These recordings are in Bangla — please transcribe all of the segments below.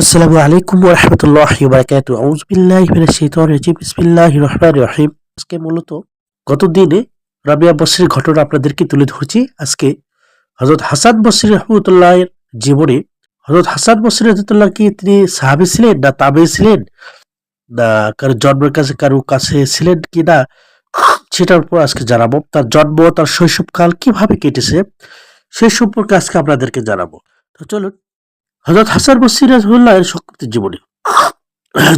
আসসালামু আলাইকুম রাহমাতুল্লাহি ওয়া বারাকাতুহু আউযু বিল্লাহি মিনাশ শাইতানির রহিম। আজকে মূলত গত দিনে রাবিয়া বসরির ঘটনা আপনাদেরকে তুলে ধরছি। আজকে হযরত হাসান বসরি রাহমাতুল্লাহের জীবনে। হযরত হাসান বসরি রাহমাতুল্লাহ কি তিনি সাহাবী ছিলেন না তাবেঈ ছিলেন? না কারও জন্মের কাছে কারও কাছে ছিলেন কি না? সেটার উপর আজকে জানাব। তার জন্ম, তার শৈশবকাল কীভাবে কেটেছে, সেই সম্পর্কে আজকে আপনাদেরকে জানাব। তো চলুন হজরত হাসান বসির রহমুল্লাহ এর সংক্ষিপ্ত জীবনী।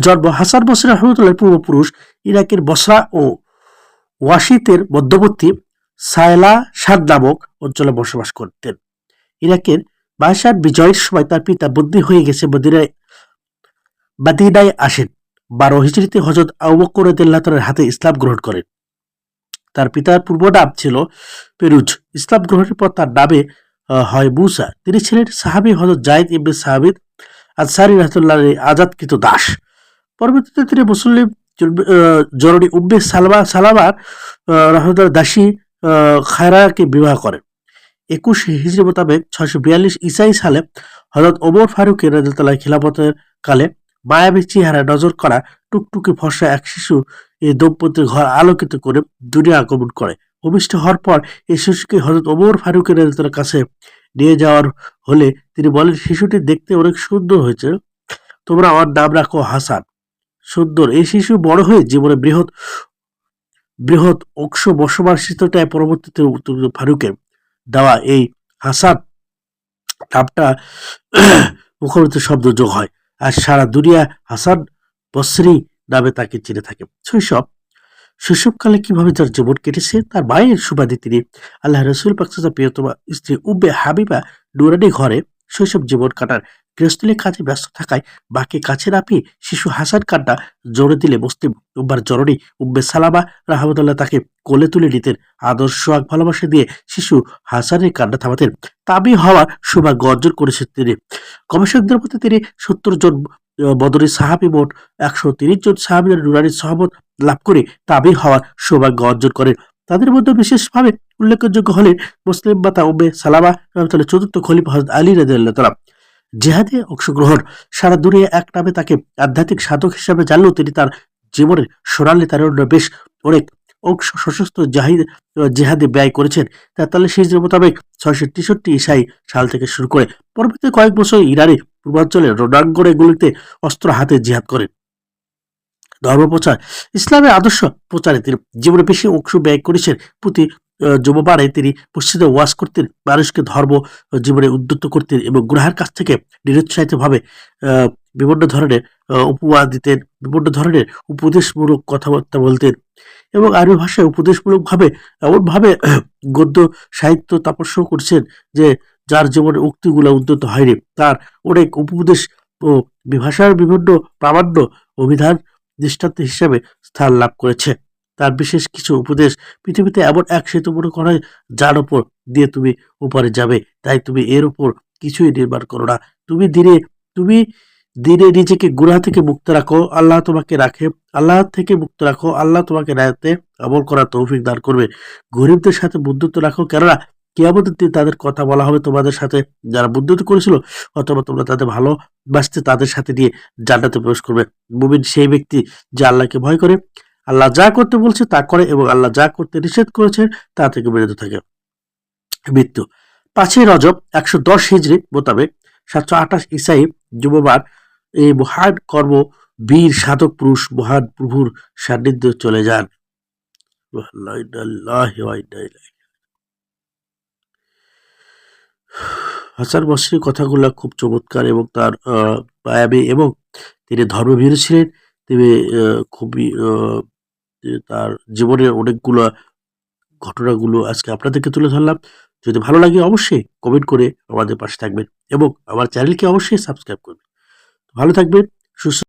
জন্ম হাসান বসির রহমতুল্লাহ পূর্বপুরুষ ইরাকের বসরা ও ওয়াশিতের মধ্যবর্তী সায়লা সাদ নামক অঞ্চলে বসবাস করতেন। ইরাকের বাসার বিজয়ের সময় তার পিতা বন্দী হয়ে গেছে মদিনায়, মাদিনায় আসেন। বারো হিজড়িতে হজরত আবকর তার হাতে ইসলাম গ্রহণ করেন। তার পিতার পূর্ব নাম ছিল পেরুজ ইসলাম গ্রহণের পর তার নামে হয় মুসা তিনি ছিলেন সাহাবি হজরত জায়দ ইবনে সাহাবিদ আনসারি রহমতুল্লাহ আজাদকৃত দাস। পরবর্তীতে তিনি মুসলিম জননী উম্মে সালমা সালামার রহমতুল্লাহ দাসী খায়রাকে বিবাহ করেন। একুশ হিজরি মোতাবেক ছয়শো বিয়াল্লিশ ইসাই সালে হজরত ওমর ফারুকের রাজতাল্লাহ খিলাফতের কালে মায়াবী চেহারা নজর করা টুকটুকি ফর্সা এক শিশু এই দম্পতির ঘর আলোকিত করে দুনিয়া আগমন করে। ভূমিষ্ঠ হওয়ার পর এই শিশুকে হজরত ওমর ফারুকের কাছে নিয়ে যাওয়ার হলে তিনি বলেন, শিশুটি দেখতে অনেক সুন্দর হয়েছে। তোমরা আমার নাম রাখো হাসান। সুন্দর। এই শিশু বড় হয়ে জীবনে বৃহৎ বৃহৎ অংশ বসবাসিতটায় পরবর্তীতে ফারুকের দেওয়া এই হাসান নামটা মুখরিত শব্দ যোগ হয়। আর সারা দুনিয়া হাসান বসরি নামে তাকে চিনে থাকে। শৈশব শৈশবকালে কীভাবে তার জীবন কেটেছে, তার মায়ের সুবাদে তিনি আল্লাহ রসুল পাকসার প্রিয়তমা স্ত্রী উব্বে হাবিবা নুরানি ঘরে শৈশব জীবন কাটার গৃহস্থলী কাজে ব্যস্ত থাকায় বাকি কাছে না পেয়ে শিশু হাসান কান্না জোরে দিলে মুসলিম উব্বার জননী উব্বে সালামা রাহমতুল্লাহ তাকে কোলে তুলে নিতেন। আদর্শ আগ ভালোবাসা দিয়ে শিশু হাসানের কান্না থামাতেন। তাবি হওয়ার সৌভাগ্য অর্জন করেছেন তিনি। গবেষকদের মধ্যে তিনি সত্তর জন বদরি সাহাবি মোট একশো তিরিশ জন সাহাবিদের নুরানির সহমত লাভ করে তাবি হওয়ার সৌভাগ্য অর্জন করেন। তাদের মধ্যে বিশেষভাবে উল্লেখযোগ্য হলেন মুসলিম মাতা উম্মে সালামা রহমতুল্লাহ চতুর্থ খলিফ হজরত আলী রাদিয়াল্লাহু তাআলা। জেহাদে অংশগ্রহণ সারা দুনিয়া এক নামে তাকে আধ্যাত্মিক সাধক হিসাবে জানলেও তিনি তার জীবনের সোনালী তার বেশ অনেক অংশ সশস্ত্র জাহিদ জেহাদে ব্যয় করেছেন। তেতাল্লিশ হিজরি মোতাবেক ছয়শো তেষট্টি ইসাই সাল থেকে শুরু করে পরবর্তী কয়েক বছর ইরানে পূর্বাঞ্চলের রোডাঙ্গর এগুলিতে অস্ত্র হাতে জিহাদ করেন। ধর্ম প্রচার ইসলামের আদর্শ প্রচারে তিনি জীবনে বেশি অংশ ব্যয় করেছেন। প্রতি যুববারে তিনি মসজিদে ওয়াজ করতেন, মানুষকে ধর্ম জীবনে উদ্যুক্ত করতেন এবং গ্রহের কাছ থেকে নিরুৎসাহিত ভাবে বিভিন্ন ধরনের উপমা দিতেন, বিভিন্ন ধরনের উপদেশমূলক কথাবার্তা বলতেন এবং আরবি ভাষায় উপদেশমূলক ভাবে এমনভাবে, গদ্য, সাহিত্য তাপস্য করছেন যে যার জীবনে উক্তিগুলো উদ্যত হয়নি। তার অনেক উপদেশ ও ভাষার বিভিন্ন প্রামাণ্য অভিধান দৃষ্টান্ত হিসাবে স্থান লাভ করেছে। তার বিশেষ কিছু উপদেশ পৃথিবীতে এমন এক সেতু মনে করা যার ওপর দিয়ে তুমি উপরে যাবে। তাই তুমি এর ওপর কিছুই নির্মাণ করো না। তুমি দিনে তুমি দিনে নিজেকে গুনাহ থেকে মুক্ত রাখো। আল্লাহ তোমাকে রাখে, আল্লাহ থেকে মুক্ত রাখো। আল্লাহ তোমাকে রায়তে আমল করার তৌফিক দান করবে। গরিবদের সাথে বন্ধুত্ব রাখো। কেননা কেয়ামতের তাদের কথা বলা হবে। তোমাদের সাথে যারা বন্ধুত্ব করেছিল অথবা তোমরা তাদের ভালোবাসতে তাদের সাথে নিয়ে জান্নাতে প্রবেশ করবে। মুমিন সেই ব্যক্তি যে আল্লাহকে ভয় করে। আল্লাহ যা করতে বলছে তা করে এবং আল্লাহ যা করতে নিষেধ করেছেন তা থেকে বিরত থাকে। মৃত্যু। পাঁচই রজব একশো দশ হিজড়ি মোতাবেক সাতশো আঠাশ ইসাই যুববার এই মহান কর্ম বীর, সাধক পুরুষ, মহান প্রভুর সান্নিধ্যে চলে যান। হাসান বসরির কথাগুলো খুব চমৎকার এবং তার পায়াবি এবং তিনি ধর্মভীরু ছিলেন। তিনি খুবই তার জীবনের অনেকগুলো ঘটনাগুলো আজকে আপনাদেরকে তুলে ধরলাম। যদি ভালো লাগে অবশ্যই কমেন্ট করে আমাদের পাশে থাকবেন এবং আমার চ্যানেলকে অবশ্যই সাবস্ক্রাইব করবেন। ভালো থাকবেন, সুস্থ